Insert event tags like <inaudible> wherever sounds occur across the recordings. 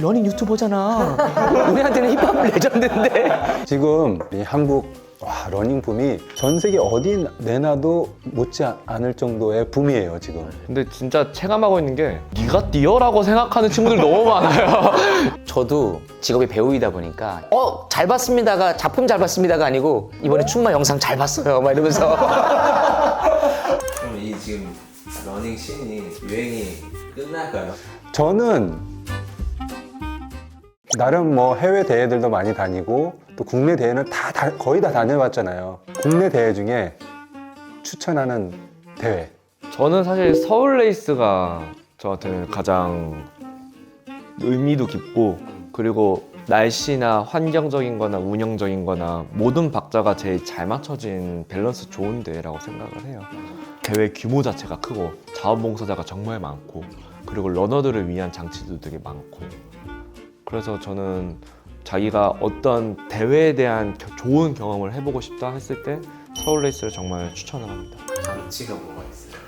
러닝 유튜버잖아. 우리한테는 힙합 레전드인데. 지금 이 한국 와, 러닝 붐이 전 세계 어디 내놔도 못지 않을 정도의 붐이에요 지금. 근데 진짜 체감하고 있는 게 네가 뛰어라고 생각하는 친구들 너무 많아요. <laughs> 저도 직업이 배우이다 보니까 어 잘 봤습니다가 작품 잘 봤습니다가 아니고 이번에 충마 영상 잘 봤어요 막 이러면서 그럼 이 지금 러닝 씬이 유행이 끝날까요? 저는 나름 뭐 해외 대회들도 많이 다니고 또 국내 대회는 다, 다- 거의 다 다녀봤잖아요. 국내 대회 중에 추천하는 대회. 저는 사실 서울 레이스가 저한테는 가장 의미도 깊고 그리고 날씨나 환경적인 거나 운영적인 거나 모든 박자가 제일 잘 맞춰진 밸런스 좋은 대회라고 생각을 해요. 대회 규모 자체가 크고 자원봉사자가 정말 많고 그리고 러너들을 위한 장치도 되게 많고 그래서 저는 자기가 어떤 대회에 대한 겨- 좋은 경험을 해보고 싶다 했을 때 서울 레이스를 정말 추천을 합니다. 장치가 뭐가 있어요?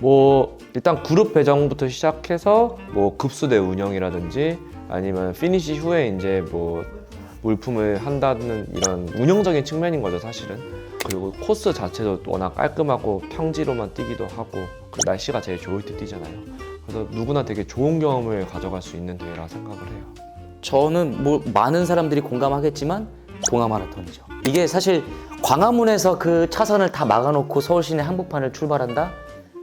뭐 일단 그룹 배정부터 시작해서 뭐 급수대 운영이라든지 아니면 피니시 후에 이제 뭐 물품을 한다는 이런 운영적인 측면인 거죠 사실은 그리고 코스 자체도 워낙 깔끔하고 평지로만 뛰기도 하고 그 날씨가 제일 좋을 때 뛰잖아요 그래서 누구나 되게 좋은 경험을 가져갈 수 있는 대회라 생각을 해요 저는 뭐 많은 사람들이 공감하겠지만 동아 마라톤이죠. 이게 사실 광화문에서 그 차선을 다 막아놓고 서울 시내 한복판을 출발한다.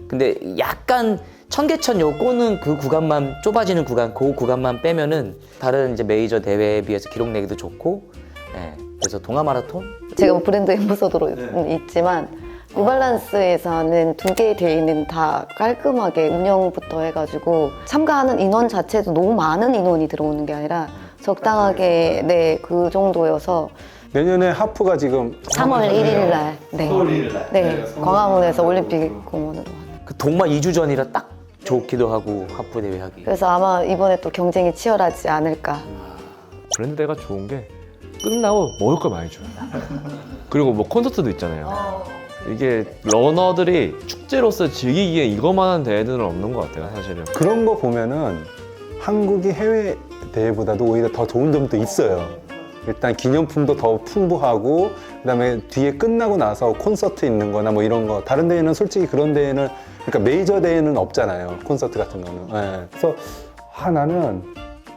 근데 약간 청계천 요 꼬는 그 구간만 좁아지는 구간, 그 구간만 빼면은 다른 이제 메이저 대회에 비해서 기록 내기도 좋고, 예. 그래서 동아 마라톤 제가 뭐 브랜드 앰버서더로 있지만 뉴발란스에서는 두 개의 대회는 다 깔끔하게 운영부터 해가지고 참가하는 인원 자체도 너무 많은 인원이 들어오는 게 아니라 적당하게 네 그 정도여서 내년에 하프가 지금 3월 1일 날. 네. 네, 광화문에서 올림픽 공원으로. 하는. 그 동마 2주 전이라 딱 좋기도 하고 하프 대회 하기. 그래서 아마 이번에 또 경쟁이 치열하지 않을까. 브랜드 대회가 좋은 게 끝나고 먹을 걸 많이 줘요. 그리고 뭐 콘서트도 있잖아요 이게 러너들이 축제로서 즐기기에 이거만한 대회들은 없는 것 같아요 사실은 그런 거 보면은 한국이 해외 대회보다도 오히려 더 좋은 점도 있어요. 일단 기념품도 더 풍부하고 그다음에 뒤에 끝나고 나서 콘서트 있는 거나 뭐 이런 거 다른 대회는 솔직히 그런 대회는 그러니까 메이저 대회는 없잖아요. 콘서트 같은 거는. 예. 그래서 아 나는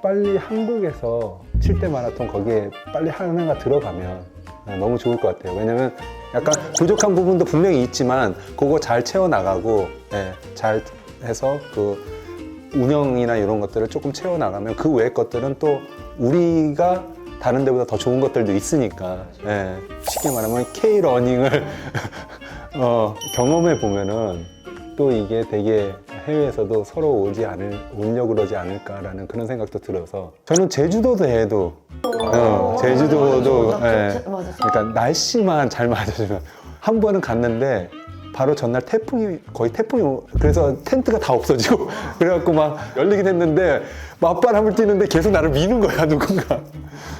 빨리 한국에서 7대 마라톤 거기에 빨리 하나가 들어가면 예, 너무 좋을 것 같아요. 왜냐면 약간 부족한 부분도 분명히 있지만 그거 잘 채워 나가고 예, 잘 해서 그 운영이나 이런 것들을 조금 채워 나가면 그 외의 것들은 또 우리가 다른 데보다 더 좋은 것들도 있으니까 예, 쉽게 말하면 K 러닝을 <laughs> 어, 경험해 보면은 또 이게 되게 해외에서도 서로 오지 않을 오려고 그러지 않을까라는 그런 생각도 들어서 저는 제주도 대회도 어, 제주도도 예, 맞아. 그러니까 날씨만 잘 맞아주면 한 번은 갔는데 바로 전날 태풍이 거의 태풍이 오- 그래서 텐트가 다 없어지고 <laughs> 그래갖고 막 열리긴 했는데 맞바람을 뛰는데 계속 나를 미는 거야 누군가.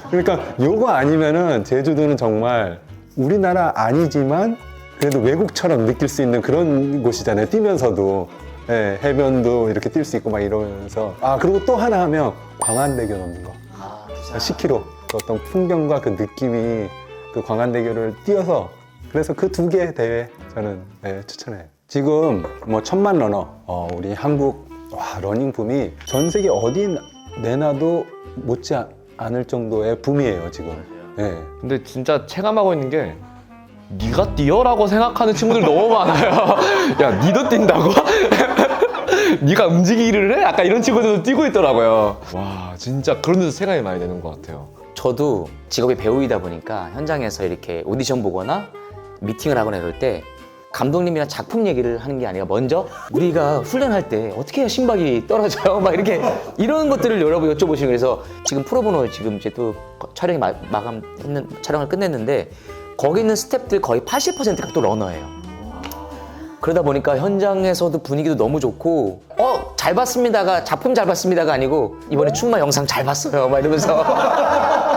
그러니까 요거 아니면은 제주도는 정말 우리나라 아니지만 그래도 외국처럼 느낄 수 있는 그런 곳이잖아요 뛰면서도. 예, 해변도 이렇게 뛸 수 있고 막 이러면서. 아 그리고 또 하나 하면 광안대교 넘는 거. 10km 그 어떤 풍경과 그 느낌이 그 광안대교를 뛰어서 그래서 그 두개 대회 저는 네, 추천해요. 지금 뭐 천만 러너 어, 우리 한국 와, 러닝 붐이 전 세계 어디 내놔도 못지 않- 않을 정도의 붐이에요 지금. 네. 근데 진짜 체감하고 있는 게 네가 뛰어라고 생각하는 친구들 너무 많아요. <laughs> 야, 니도 뛴다고? <laughs> 네가 움직이기를 해? 약간 이런 친구들도 뛰고 있더라고요. 와, 진짜 그런 데서 생각이 많이 되는 것 같아요. 저도 직업이 배우이다 보니까 현장에서 이렇게 오디션 보거나 미팅을 하거나 이럴 때 감독님이랑 작품 얘기를 하는 게 아니라 먼저 우리가 훈련할 때 어떻게 해야 심박이 떨어져요? 막 이렇게 이런 것들을 여러 번 여쭤보시는 그래서 지금 프로보노 지금 이제 또 촬영이 마, 마감했는 촬영을 끝냈는데 거기 있는 스태프들 거의 80%가 또 러너예요. 그러다 보니까 현장에서도 분위기도 너무 좋고 어 잘 봤습니다가 작품 잘 봤습니다가 아니고 이번에 충마 영상 잘 봤어요 막 이러면서 <laughs>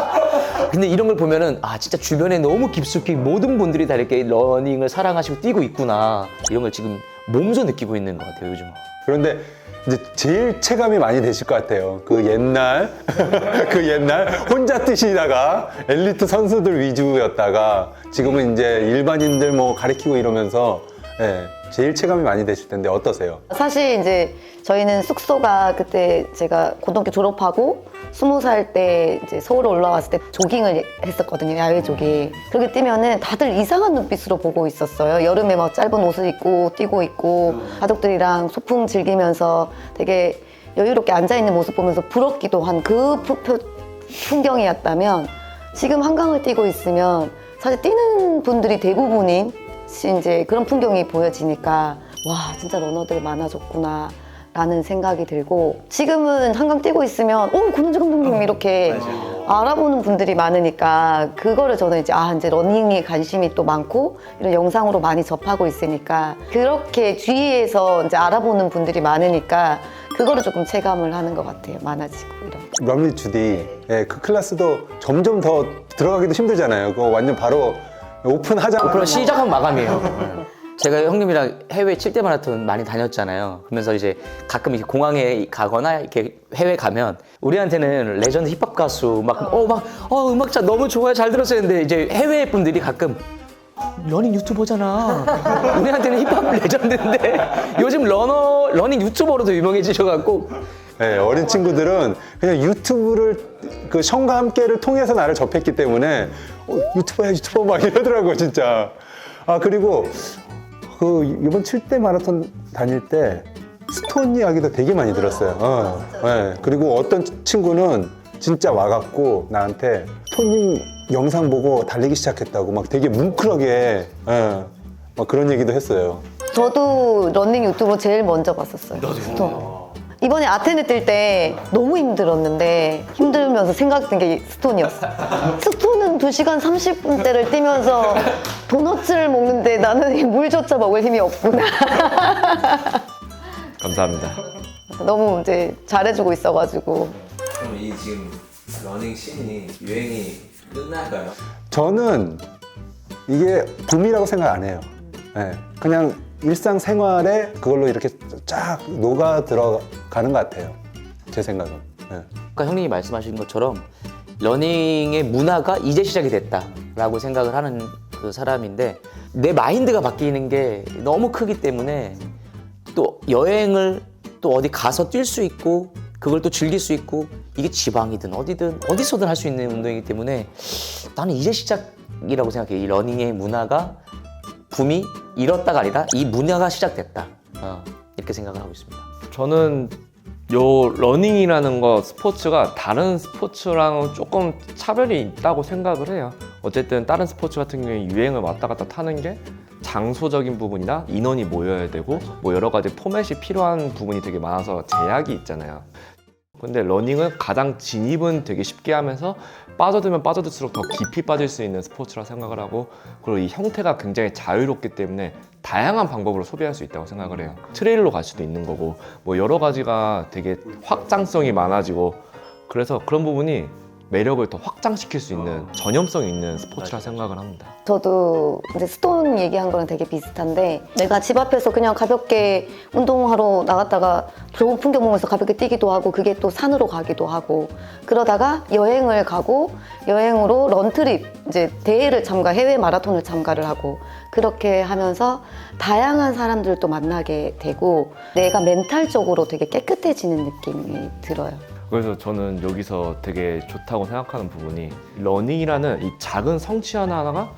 근데 이런 걸 보면은 아 진짜 주변에 너무 깊숙이 모든 분들이 다 이렇게 러닝을 사랑하시고 뛰고 있구나. 이런 걸 지금 몸소 느끼고 있는 것 같아요 요즘 그런데 이제 제일 체감이 많이 되실 것 같아요. 그 옛날, <laughs> 그 옛날 혼자 뛰시다가 엘리트 선수들 위주였다가 지금은 이제 일반인들 뭐 가리키고 이러면서 예, 제일 체감이 많이 되실 텐데 어떠세요? 사실 이제 저희는 숙소가 그때 제가 고등학교 졸업하고 스무 살 때 이제 서울 올라왔을 때 조깅을 했었거든요 야외 조깅. 그렇게 뛰면은 다들 이상한 눈빛으로 보고 있었어요. 여름에 막 짧은 옷을 입고 뛰고 있고 가족들이랑 소풍 즐기면서 되게 여유롭게 앉아 있는 모습 보면서 부럽기도 한 그 풍경이었다면 지금 한강을 뛰고 있으면 사실 뛰는 분들이 대부분인 이제 그런 풍경이 보여지니까 와 진짜 러너들 많아졌구나 라는 생각이 들고 지금은 한강 뛰고 있으면 오 권은주 감독님 이렇게 알아보는 분들이 많으니까 그거를 저는 이제 아 이제 러닝에 관심이 또 많고 이런 영상으로 많이 접하고 있으니까 그렇게 주위에서 이제 알아보는 분들이 많으니까 그거를 조금 체감을 하는 것 같아요 많아지고 이런. 럼리 주디. 예, 그 클래스도 점점 더 들어가기도 힘들잖아요. 그거 완전 바로 오픈하자마자 그럼 시작하면 마감이에요. 제가 형님이랑 해외 7대 마라톤 많이 다녔잖아요. 그러면서 이제 가끔 이렇게 공항에 가거나 이렇게 해외 가면 우리한테는 레전드 힙합 가수 막 어 막 어 음악자 너무 좋아요 잘 들었어요 했는데 이제 해외 분들이 가끔 러닝 유튜버잖아. <laughs> 우리한테는 힙합 레전드인데 <laughs> 요즘 러너 러닝 유튜버로도 유명해지셔갖고 예, 어린 친구들은 그냥 유튜브를 그 성과 함께를 통해서 나를 접했기 때문에 어, 유튜버야 유튜버 막 이러더라고 진짜. 아 그리고 그 이번 7대 마라톤 다닐 때 스톤 이야기도 되게 많이 들었어요. 어, 예. 그리고 어떤 친구는 진짜 와갖고 나한테 스톤님 영상 보고 달리기 시작했다고 막 되게 뭉클하게 예, 막 그런 얘기도 했어요. 저도 러닝 유튜브 제일 먼저 봤었어요. 스톤. 이번에 아테네 뛸 때 너무 힘들었는데 힘들면서 생각든 게 스톤이었어. 스톤은 2시간 30분대를 뛰면서 도너츠를 먹는데 나는 이 물조차 먹을 힘이 없구나. <laughs> 감사합니다. 너무 이제 잘해주고 있어가지고. 그럼 이 지금 러닝 씬이 유행이 끝날까요? 저는 이게 붐이라고 생각 안 해요. 예, 그냥 일상 생활에 그걸로 이렇게 쫙 녹아 들어가는 것 같아요. 제 생각은. 예. 아까 형님이 말씀하신 것처럼 러닝의 문화가 이제 시작이 됐다라고 생각을 하는 그 사람인데 내 마인드가 바뀌는 게 너무 크기 때문에 또 여행을 또 어디 가서 뛸 수 있고 그걸 또 즐길 수 있고 이게 지방이든 어디든 어디서든 할 수 있는 운동이기 때문에 나는 이제 시작이라고 생각해 이 러닝의 문화가 붐이 일었다가 아니라 이 문화가 시작됐다 어, 이렇게 생각을 하고 있습니다. 저는 요 러닝이라는 거 스포츠가 다른 스포츠랑 조금 차별이 있다고 생각을 해요. 어쨌든 다른 스포츠 같은 경우에 유행을 왔다 갔다 타는 게 장소적인 부분이나 인원이 모여야 되고 뭐 여러 가지 포맷이 필요한 부분이 되게 많아서 제약이 있잖아요. 근데 러닝은 가장 진입은 되게 쉽게 하면서 빠져들면 빠져들수록 더 깊이 빠질 수 있는 스포츠라 생각을 하고 그리고 이 형태가 굉장히 자유롭기 때문에 다양한 방법으로 소비할 수 있다고 생각을 해요. 트레일로 갈 수도 있는 거고 뭐 여러 가지가 되게 확장성이 많아지고 그래서 그런 부분이 매력을 더 확장시킬 수 있는 전염성 있는 스포츠라 생각을 합니다. 저도 이제 스톤 얘기한 거랑 되게 비슷한데 내가 집 앞에서 그냥 가볍게 운동하러 나갔다가 좋은 풍경 보면서 가볍게 뛰기도 하고 그게 또 산으로 가기도 하고 그러다가 여행을 가고 여행으로 런트립 이제 대회를 참가 해외 마라톤을 참가를 하고 그렇게 하면서 다양한 사람들을 또 만나게 되고 내가 멘탈적으로 되게 깨끗해지는 느낌이 들어요. 그래서 저는 여기서 되게 좋다고 생각하는 부분이 러닝이라는 이 작은 성취 하나하나가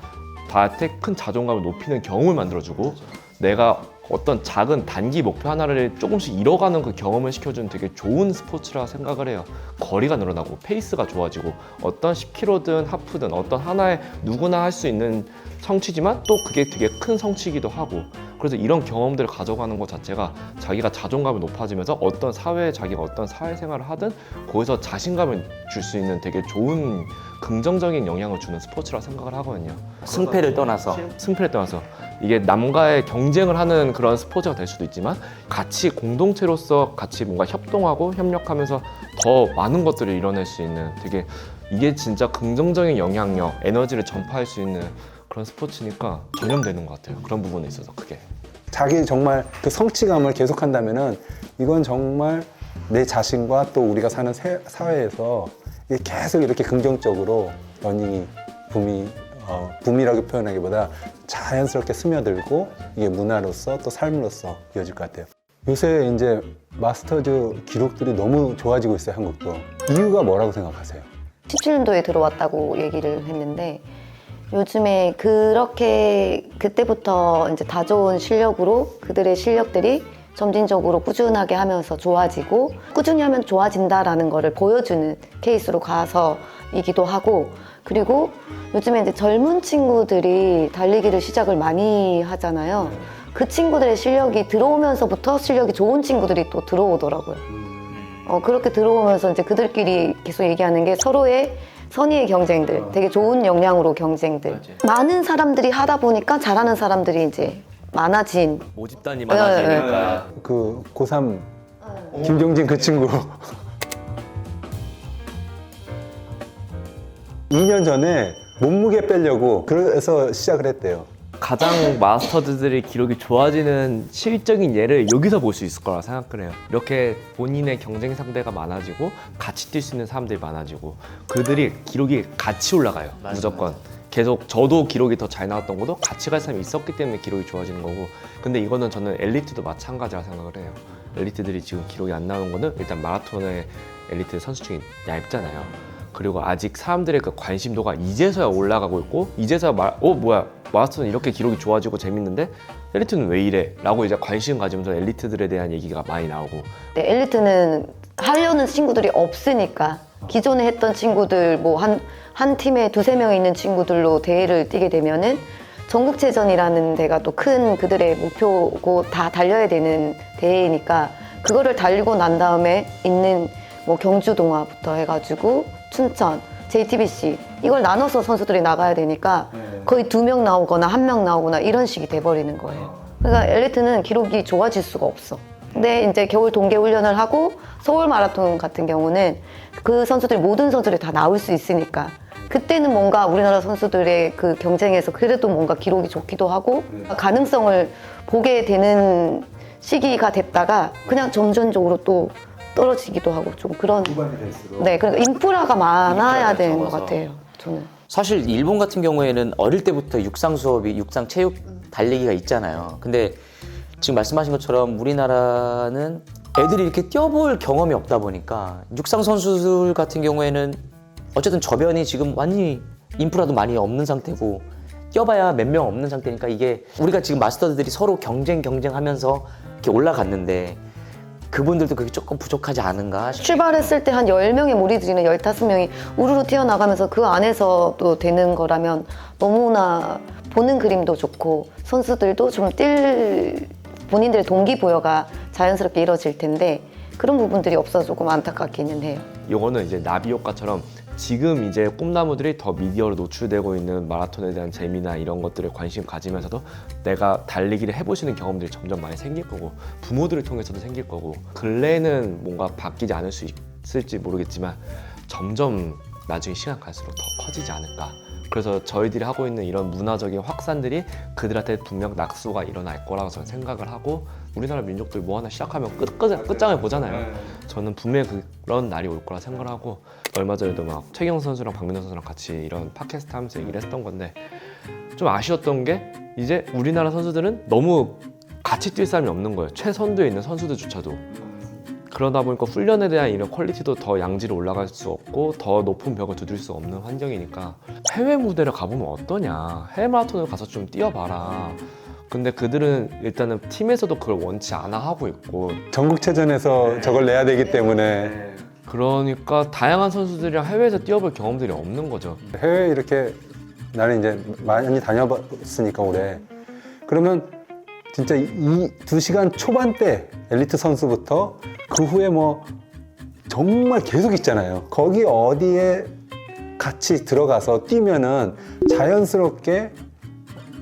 나한테 큰 자존감을 높이는 경험을 만들어주고 내가 어떤 작은 단기 목표 하나를 조금씩 이뤄가는 그 경험을 시켜주는 되게 좋은 스포츠라 생각을 해요. 거리가 늘어나고 페이스가 좋아지고 어떤 10km든 하프든 어떤 하나의 누구나 할 수 있는 성취지만 또 그게 되게 큰 성취이기도 하고 그래서 이런 경험들을 가져가는 것 자체가 자기가 자존감이 높아지면서 어떤 사회에 자기가 어떤 사회생활을 하든 거기서 자신감을 줄 수 있는 되게 좋은 긍정적인 영향을 주는 스포츠라 생각을 하거든요. 승패를 떠나서 승패를 떠나서 이게 남과의 경쟁을 하는 그런 스포츠가 될 수도 있지만 같이 공동체로서 같이 뭔가 협동하고 협력하면서 더 많은 것들을 이뤄낼 수 있는 되게 이게 진짜 긍정적인 영향력, 에너지를 전파할 수 있는 그런 스포츠니까 전염되는 것 같아요. 그런 부분에 있어서 크게. 자기 정말 그 성취감을 계속한다면은 이건 정말 내 자신과 또 우리가 사는 세- 사회에서 이게 계속 이렇게 긍정적으로 러닝이 붐이 어, 붐이라고 표현하기보다 자연스럽게 스며들고 이게 문화로서 또 삶으로서 이어질 것 같아요. 요새 이제 마스터즈 기록들이 너무 좋아지고 있어요, 한국도. 이유가 뭐라고 생각하세요? 17년도에 들어왔다고 얘기를 했는데 요즘에 그렇게 그때부터 이제 다져온 실력으로 그들의 실력들이 점진적으로 꾸준하게 하면서 좋아지고 꾸준히 하면 좋아진다라는 거를 보여주는 케이스로 가서이기도 하고 그리고 요즘에 이제 젊은 친구들이 달리기를 시작을 많이 하잖아요. 그 친구들의 실력이 들어오면서부터 실력이 좋은 친구들이 또 들어오더라고요. 어, 그렇게 들어오면서 이제 그들끼리 계속 얘기하는 게 서로의 선의의 경쟁들, 되게 좋은 역량으로 경쟁들. 많은 사람들이 하다 보니까 잘하는 사람들이 이제 많아진. 모집단이 많아지니까. 그 고3 김종진 그 친구 <laughs> 2년 전에 몸무게 빼려고 그래서 시작을 했대요. 가장 마스터즈들의 기록이 좋아지는 실적인 예를 여기서 볼 수 있을 거라 생각을 해요. 이렇게 본인의 경쟁 상대가 많아지고 같이 뛸 수 있는 사람들이 많아지고 그들이 기록이 같이 올라가요. 무조건. 계속 저도 기록이 더 잘 나왔던 것도 같이 갈 사람이 있었기 때문에 기록이 좋아지는 거고 근데 이거는 저는 엘리트도 마찬가지라 생각을 해요. 엘리트들이 지금 기록이 안 나오는 거는 일단 마라톤의 엘리트 선수 중에 얇잖아요. 그리고 아직 사람들의 그 관심도가 이제서야 올라가고 있고 이제서야 말, 어 뭐야 마라톤은 이렇게 기록이 좋아지고 재밌는데 엘리트는 왜 이래? 라고 이제 관심 가지면서 엘리트들에 대한 얘기가 많이 나오고 네, 엘리트는 하려는 친구들이 없으니까 기존에 했던 친구들 뭐 한 한 팀에 두세 명 있는 친구들로 대회를 뛰게 되면은 전국체전이라는 데가 또 큰 그들의 목표고 다 달려야 되는 대회이니까 그거를 달리고 난 다음에 있는 뭐 경주동화부터 해가지고 춘천, JTBC 이걸 나눠서 선수들이 나가야 되니까 거의 두 명 나오거나 한 명 나오거나 이런 식이 돼버리는 거예요. 그러니까 엘리트는 기록이 좋아질 수가 없어. 근데 이제 겨울 동계 훈련을 하고 서울 마라톤 같은 경우는 그 선수들 모든 선수들이 다 나올 수 있으니까 그때는 뭔가 우리나라 선수들의 그 경쟁에서 그래도 뭔가 기록이 좋기도 하고 가능성을 보게 되는 시기가 됐다가 그냥 점점적으로 또 떨어지기도 하고 좀 그런 네 그러니까 인프라가 많아야 되는 것 같아요 저는. 사실 일본 같은 경우에는 어릴 때부터 육상 수업이 육상 체육 달리기가 있잖아요. 근데 지금 말씀하신 것처럼 우리나라는 애들이 이렇게 뛰어볼 경험이 없다 보니까 육상 선수들 같은 경우에는 어쨌든 저변이 지금 완전히 인프라도 많이 없는 상태고 뛰어봐야 몇 명 없는 상태니까 이게 우리가 지금 마스터들이 서로 경쟁 경쟁하면서 이렇게 올라갔는데 그분들도 그게 조금 부족하지 않은가 싶- 출발했을 때 한 10명의 무리들이나 15명이 우르르 튀어나가면서 그 안에서 또 되는 거라면 너무나 보는 그림도 좋고 선수들도 좀 뛸 본인들의 동기부여가 자연스럽게 이루어질 텐데 그런 부분들이 없어서 조금 안타깝기는 해요. 요거는 이제 나비 효과처럼 지금 이제 꿈나무들이 더 미디어로 노출되고 있는 마라톤에 대한 재미나 이런 것들을 관심 가지면서도 내가 달리기를 해보시는 경험들이 점점 많이 생길 거고 부모들을 통해서도 생길 거고 근래에는 뭔가 바뀌지 않을 수 있을지 모르겠지만 점점 나중에 시간 갈수록 더 커지지 않을까 그래서 저희들이 하고 있는 이런 문화적인 확산들이 그들한테 분명 낙수가 일어날 거라고 저는 생각을 하고 우리나라 민족들 뭐 하나 시작하면 끝, 끝, 끝장을 보잖아요. 저는 분명히 그런 날이 올 거라 생각을 하고 얼마 전에도 막 최경 선수랑 박민호 선수랑 같이 이런 팟캐스트 하면서 얘기를 했던 건데 좀 아쉬웠던 게 이제 우리나라 선수들은 너무 같이 뛸 사람이 없는 거예요. 최선두에 있는 선수들조차도. 그러다 보니까 훈련에 대한 이런 퀄리티도 더 양지로 올라갈 수 없고 더 높은 벽을 두드릴 수 없는 환경이니까 해외 무대를 가보면 어떠냐. 해외 마라톤을 가서 좀 뛰어봐라. 근데 그들은 일단은 팀에서도 그걸 원치 않아 하고 있고. 전국체전에서 저걸 내야 되기 때문에 그러니까 다양한 선수들이랑 해외에서 뛰어볼 경험들이 없는 거죠 해외 이렇게 나는 이제 많이 다녀봤으니까 올해 그러면 진짜 이 두 시간 초반 때 엘리트 선수부터 그 후에 뭐 정말 계속 있잖아요. 거기 어디에 같이 들어가서 뛰면은 자연스럽게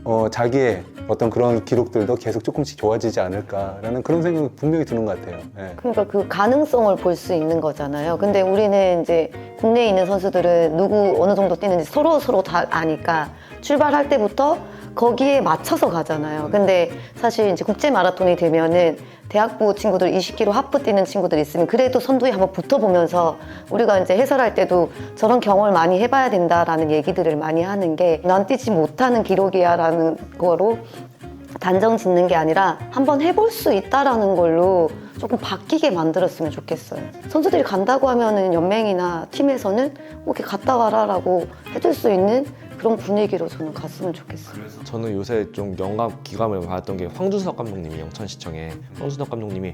어, 자기의 어떤 그런 기록들도 계속 조금씩 좋아지지 않을까라는 그런 생각이 분명히 드는 것 같아요. 예. 그러니까 그 가능성을 볼 수 있는 거잖아요. 근데 우리는 이제 국내에 있는 선수들은 누구 어느 정도 뛰는지 서로 서로 다 아니까 출발할 때부터 거기에 맞춰서 가잖아요. 근데 사실 이제 국제 마라톤이 되면은 대학부 친구들 20km 하프 뛰는 친구들 있으면 그래도 선두에 한번 붙어보면서 우리가 이제 해설할 때도 저런 경험을 많이 해봐야 된다라는 얘기들을 많이 하는 게 난 뛰지 못하는 기록이야라는 거로 단정 짓는 게 아니라 한번 해볼 수 있다라는 걸로 조금 바뀌게 만들었으면 좋겠어요. 선수들이 간다고 하면은 연맹이나 팀에서는 뭐 이렇게 갔다 와라라고 해줄 수 있는 그런 분위기로 저는 갔으면 좋겠어요. 저는 요새 좀 영감 기감을 받았던 게 황준석 감독님이 영천시청에 황준석 감독님이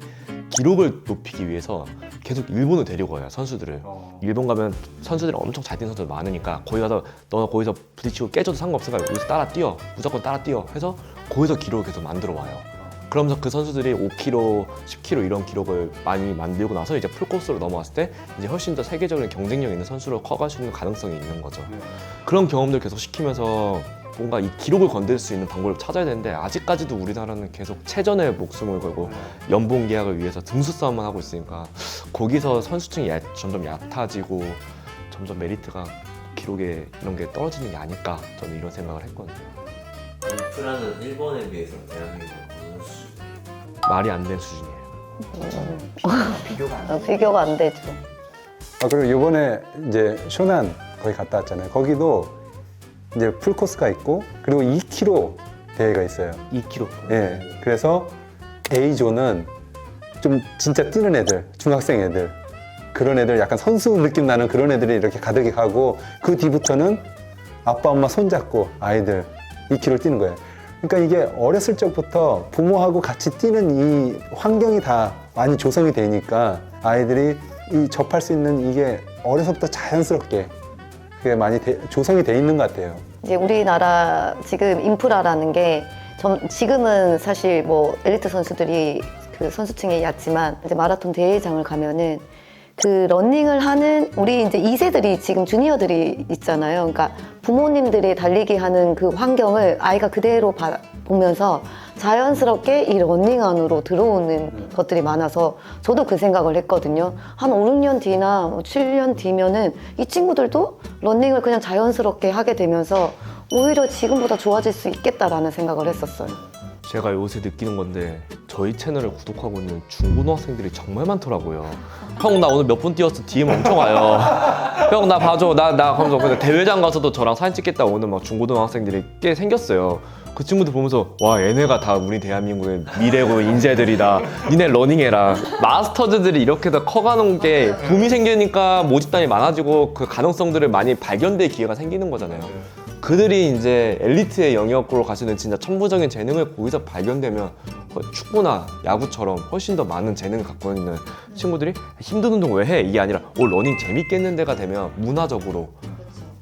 기록을 높이기 위해서 계속 일본을 데리고 가요 선수들을. 일본 가면 선수들이 엄청 잘 뛰는 선수들 많으니까 거기 가서 너 거기서 부딪히고 깨져도 상관없으니까 여기서 따라 뛰어. 무조건 따라 뛰어. 해서 거기서 기록을 계속 만들어 와요 그러면서 그 선수들이 5km, 10km 이런 기록을 많이 만들고 나서 이제 풀코스로 넘어왔을 때 이제 훨씬 더 세계적인 경쟁력 있는 선수로 커갈 수 있는 가능성이 있는 거죠. 그런 경험들 계속 시키면서 뭔가 이 기록을 건들 수 있는 방법을 찾아야 되는데 아직까지도 우리나라는 계속 체전에 목숨을 걸고 연봉 계약을 위해서 등수 싸움만 하고 있으니까 거기서 선수층이 얕- 점점 얕아지고 점점 메리트가 기록에 이런 게 떨어지는 게 아닐까 저는 이런 생각을 했거든요. 인프라는 일본에 비해서 대한민국? 말이 안 되는 수준이에요. 어, 비교가 안 되죠. 아, 그리고 이번에 이제 쇼난 거기 갔다 왔잖아요. 거기도 이제 풀 코스가 있고 그리고 2km 대회가 있어요. 2kg. 예. 그래서 A조는 좀 진짜 뛰는 애들, 중학생 애들. 그런 애들 약간 선수 느낌 나는 그런 애들이 이렇게 가득히 가고 그 뒤부터는 아빠 엄마 손잡고 아이들 2km 뛰는 거예요. 그러니까 이게 어렸을 적부터 부모하고 같이 뛰는 이 환경이 다 많이 조성이 되니까 아이들이 이 접할 수 있는 이게 어려서부터 자연스럽게 그게 많이 돼- 조성이 돼 있는 것 같아요. 이제 우리나라 지금 인프라라는 게 점- 지금은 사실 뭐 엘리트 선수들이 그 선수층이 얕지만 이제 마라톤 대회장을 가면은 그 러닝을 하는 우리 이제 2세들이 지금 주니어들이 있잖아요. 그러니까 부모님들이 달리기 하는 그 환경을 아이가 그대로 봐- 보면서 자연스럽게 이 러닝 안으로 들어오는 것들이 많아서 저도 그 생각을 했거든요. 한 5, 6년 뒤나 뭐 7년 뒤면은 이 친구들도 러닝을 그냥 자연스럽게 하게 되면서 오히려 지금보다 좋아질 수 있겠다라는 생각을 했었어요. 제가 요새 느끼는 건데 저희 채널을 구독하고 있는 중고등학생들이 정말 많더라고요. 형 나 오늘 몇 분 뛰었어 DM 엄청 와요. 형 나 봐줘 나나 그러면서 근데 대회장 가서도 저랑 사진 찍겠다 오는 막 중고등학생들이 꽤 생겼어요. 그 친구들 보면서 와 얘네가 다 우리 대한민국의 미래고 인재들이다. 니네 러닝해라. 마스터즈들이 이렇게 더 커가는 게 붐이 생기니까 모집단이 많아지고 그 가능성들을 많이 발견될 기회가 생기는 거잖아요. 그들이 이제 엘리트의 영역으로 가시는 진짜 천부적인 재능을 거기서 발견되면 뭐 축구나 야구처럼 훨씬 더 많은 재능을 갖고 있는 친구들이 힘든 운동 왜 해? 이게 아니라 오 러닝 재밌겠는데가 되면 문화적으로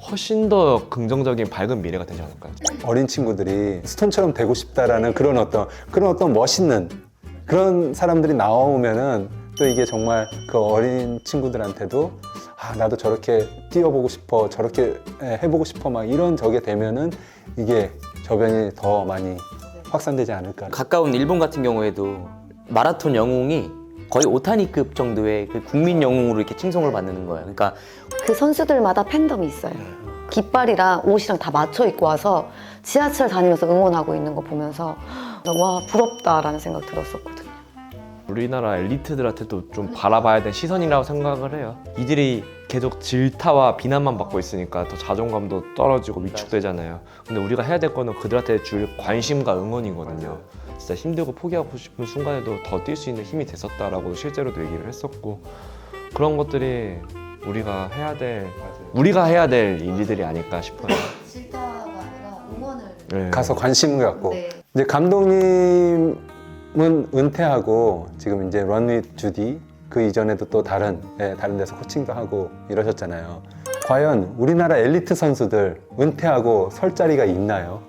훨씬 더 긍정적인 밝은 미래가 되지 않을까요? 어린 친구들이 스톤처럼 되고 싶다라는 그런 어떤 그런 어떤 멋있는 그런 사람들이 나오면은 또 이게 정말 그 어린 친구들한테도 아 나도 저렇게 뛰어보고 싶어 저렇게 예, 해보고 싶어 막 이런 저게 되면은 이게 저변이 더 많이 확산되지 않을까 가까운 일본 같은 경우에도 마라톤 영웅이 거의 오타니급 정도의 그 국민 영웅으로 이렇게 칭송을 받는 거예요. 그러니까 그 선수들마다 팬덤이 있어요. 깃발이랑 옷이랑 다 맞춰 입고 와서 지하철 다니면서 응원하고 있는 거 보면서 와 부럽다라는 생각 들었었거든요. 우리나라 엘리트들한테 도 좀 바라봐야 될 시선이라고 생각을 해요. 이들이 계속 질타와 비난만 받고 있으니까 더 자존감도 떨어지고 위축되잖아요. 근데 우리가 해야 될 거는 그들한테 줄 관심과 응원이거든요. 진짜 힘들고 포기하고 싶은 순간에도 더 뛸 수 있는 힘이 됐었다라고 실제로도 얘기를 했었고 그런 것들이 우리가 해야 될 우리가 해야 될 일들이 아닐까 싶어요. 질타가 아니라 응원을 네. 가서 관심을 갖고 네. 이제 감독님 은 은퇴하고 지금 이제 런윗 주디 그 이전에도 또 다른 예, 다른 데서 코칭도 하고 이러셨잖아요. 과연 우리나라 엘리트 선수들 은퇴하고 설 자리가 있나요?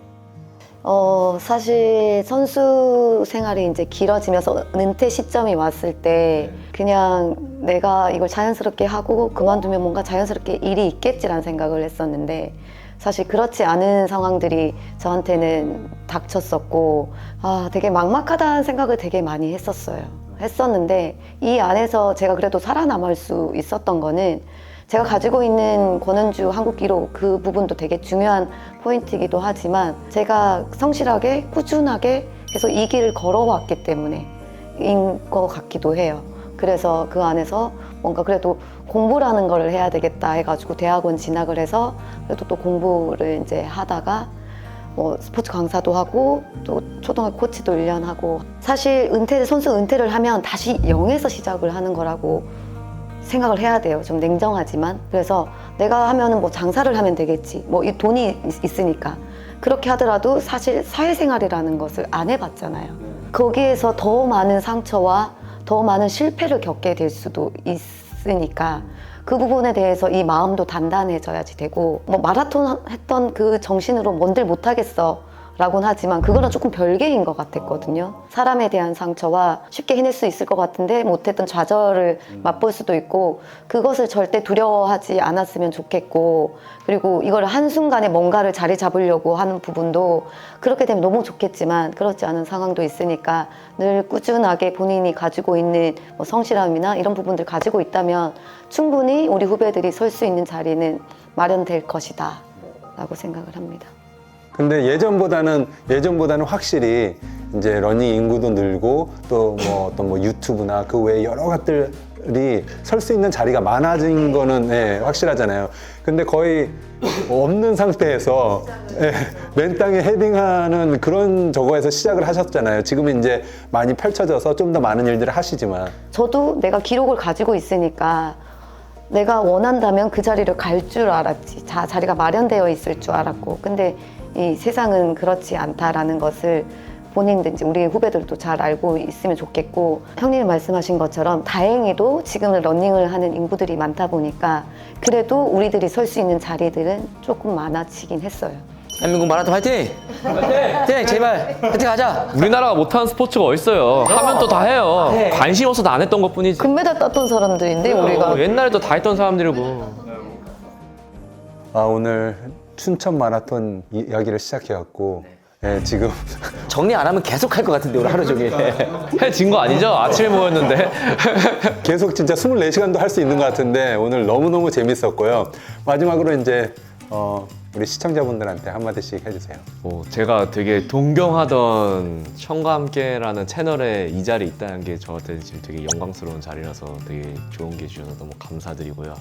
어, 사실 선수 생활이 이제 길어지면서 은퇴 시점이 왔을 때 그냥 내가 이걸 자연스럽게 하고 그만두면 뭔가 자연스럽게 일이 있겠지라는 생각을 했었는데 사실 그렇지 않은 상황들이 저한테는 닥쳤었고 아, 되게 막막하다는 생각을 되게 많이 했었어요. 했었는데 이 안에서 제가 그래도 살아남을 수 있었던 거는 제가 가지고 있는 권은주 한국 기록 그 부분도 되게 중요한 포인트이기도 하지만 제가 성실하게 꾸준하게 계속 이 길을 걸어왔기 때문에 인 것 같기도 해요. 그래서 그 안에서 뭔가 그래도 공부라는 걸 해야 되겠다 해가지고 대학원 진학을 해서 그래도 또 공부를 이제 하다가 뭐 스포츠 강사도 하고 또 초등학교 코치도 1년 하고 사실 은퇴 선수 은퇴를 하면 다시 0에서 시작을 하는 거라고 생각을 해야 돼요. 좀 냉정하지만 그래서 내가 하면은 뭐 장사를 하면 되겠지. 뭐 이 돈이 있- 있으니까 그렇게 하더라도 사실 사회생활이라는 것을 안 해봤잖아요. 거기에서 더 많은 상처와 더 많은 실패를 겪게 될 수도 있으니까 그 부분에 대해서 이 마음도 단단해져야지 되고 뭐 마라톤 했던 그 정신으로 뭔들 못하겠어 라고는 하지만 그거는 조금 별개인 것 같았거든요. 사람에 대한 상처와 쉽게 해낼 수 있을 것 같은데 못했던 좌절을 맛볼 수도 있고 그것을 절대 두려워하지 않았으면 좋겠고 그리고 이걸 한순간에 뭔가를 자리 잡으려고 하는 부분도 그렇게 되면 너무 좋겠지만 그렇지 않은 상황도 있으니까 늘 꾸준하게 본인이 가지고 있는 뭐 성실함이나 이런 부분들 가지고 있다면 충분히 우리 후배들이 설 수 있는 자리는 마련될 것이다 라고 생각을 합니다. 근데 예전보다는 예전보다는 확실히 이제 러닝 인구도 늘고 또 뭐 어떤 뭐 유튜브나 그 외에 여러 것들이 설 수 있는 자리가 많아진 거는 예, 확실하잖아요. 근데 거의 없는 상태에서 예, 맨 땅에 헤딩하는 그런 저거에서 시작을 하셨잖아요. 지금은 이제 많이 펼쳐져서 좀 더 많은 일들을 하시지만 저도 내가 기록을 가지고 있으니까 내가 원한다면 그 자리를 갈 줄 알았지. 자, 자리가 마련되어 있을 줄 알았고. 근데 이 세상은 그렇지 않다라는 것을 본인든지 우리 후배들도 잘 알고 있으면 좋겠고 형님이 말씀하신 것처럼 다행히도 지금은 러닝을 하는 인구들이 많다 보니까 그래도 우리들이 설 수 있는 자리들은 조금 많아지긴 했어요. 대한민국 마라톤 화이팅! 화이팅! 제발 화이팅 하자! 우리나라가 못하는 스포츠가 어딨어요. 하면 또 다 해요. 네. 관심 없어서 안 했던 것 뿐이지. 금메달 땄던 사람들인데 우리가 어, 옛날에도 다 했던 사람들이고. 아 오늘 춘천 마라톤 이야기를 시작해갖고 예, 지금 <laughs> 정리 안 하면 계속 할 것 같은데 오늘 하루 종일 해진 거 아니죠? 아침에 모였는데. <laughs> 계속 진짜 24시간도 할 수 있는 것 같은데 오늘 너무너무 재밌었고요. 마지막으로 이제 어, 우리 시청자분들한테 한마디씩 해주세요. 뭐 제가 되게 동경하던 청과 함께라는 채널에 이 자리에 있다는 게 저한테 지금 되게 영광스러운 자리라서 되게 좋은 게 주셔서 너무 감사드리고요.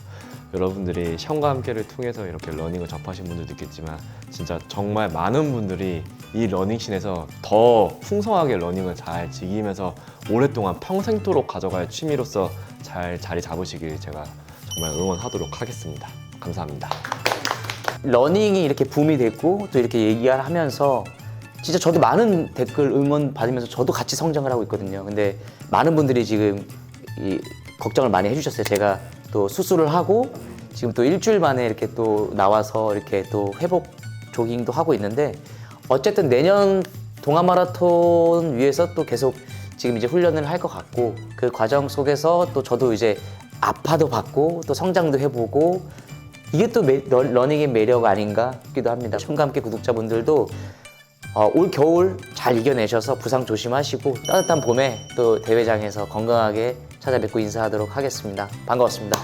여러분들이 청과 함께를 통해서 이렇게 러닝을 접하신 분들도 있겠지만 진짜 정말 많은 분들이 이 러닝씬에서 더 풍성하게 러닝을 잘 즐기면서 오랫동안 평생토록 가져갈 취미로서 잘 자리 잡으시길 제가 정말 응원하도록 하겠습니다. 감사합니다. 러닝이 이렇게 붐이 됐고 또 이렇게 얘기를 하면서 진짜 저도 많은 댓글 응원 받으면서 저도 같이 성장을 하고 있거든요. 근데 많은 분들이 지금 이 걱정을 많이 해주셨어요. 제가 또 수술을 하고 지금 또 일주일 만에 이렇게 또 나와서 이렇게 또 회복 조깅도 하고 있는데 어쨌든 내년 동아 마라톤 위해서 또 계속 지금 이제 훈련을 할 것 같고 그 과정 속에서 또 저도 이제 아파도 받고 또 성장도 해보고 이게 또 매- 러, 러닝의 매력 아닌가 싶기도 합니다. 춤과 함께 구독자분들도 어, 올 겨울 잘 이겨내셔서 부상 조심하시고 따뜻한 봄에 또 대회장에서 건강하게 찾아뵙고 인사하도록 하겠습니다. 반가웠습니다.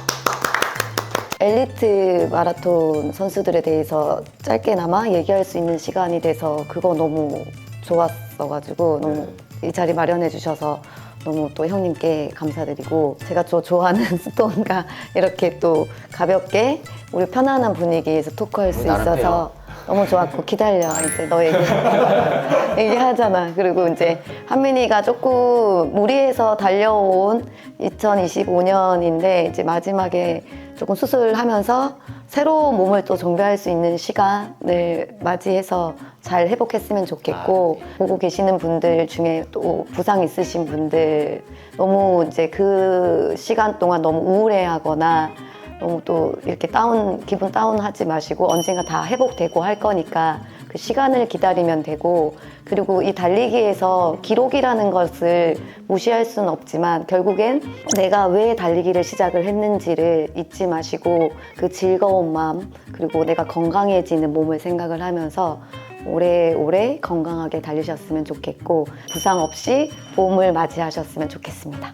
엘리트 마라톤 선수들에 대해서 짧게나마 얘기할 수 있는 시간이 돼서 그거 너무 좋았어가지고 너무 이 자리 마련해 주셔서 너무 또 형님께 감사드리고 제가 또 좋아하는 <laughs> 스톤과 이렇게 또 가볍게 우리 편안한 분위기에서 토크할 수 나름 있어서. 너무 좋았고 기다려. 이제 너 얘기. <laughs> 얘기하잖아. 그리고 이제 한민이가 조금 무리해서 달려온 2025년인데 이제 마지막에 조금 수술하면서 새로운 몸을 또 정비할 수 있는 시간을 맞이해서 잘 회복했으면 좋겠고 보고 계시는 분들 중에 또 부상 있으신 분들 너무 이제 그 시간 동안 너무 우울해하거나 너무 또 이렇게 다운 기분 다운하지 마시고 언젠가 다 회복되고 할 거니까 그 시간을 기다리면 되고 그리고 이 달리기에서 기록이라는 것을 무시할 수는 없지만 결국엔 내가 왜 달리기를 시작을 했는지를 잊지 마시고 그 즐거운 마음 그리고 내가 건강해지는 몸을 생각을 하면서 오래오래 건강하게 달리셨으면 좋겠고 부상 없이 봄을 맞이하셨으면 좋겠습니다.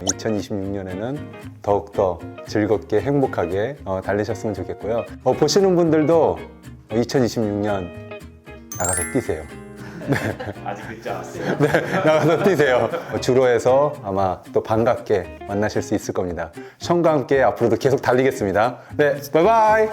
2026년에는 더욱더 즐겁게 행복하게 어, 달리셨으면 좋겠고요. 어, 보시는 분들도 2026년 나가서 뛰세요. 아직 늦지 않았어요. <laughs> 네, 나가서 뛰세요. 어, 주로에서 아마 또 반갑게 만나실 수 있을 겁니다. 션과 함께 앞으로도 계속 달리겠습니다. 네, 바이바이!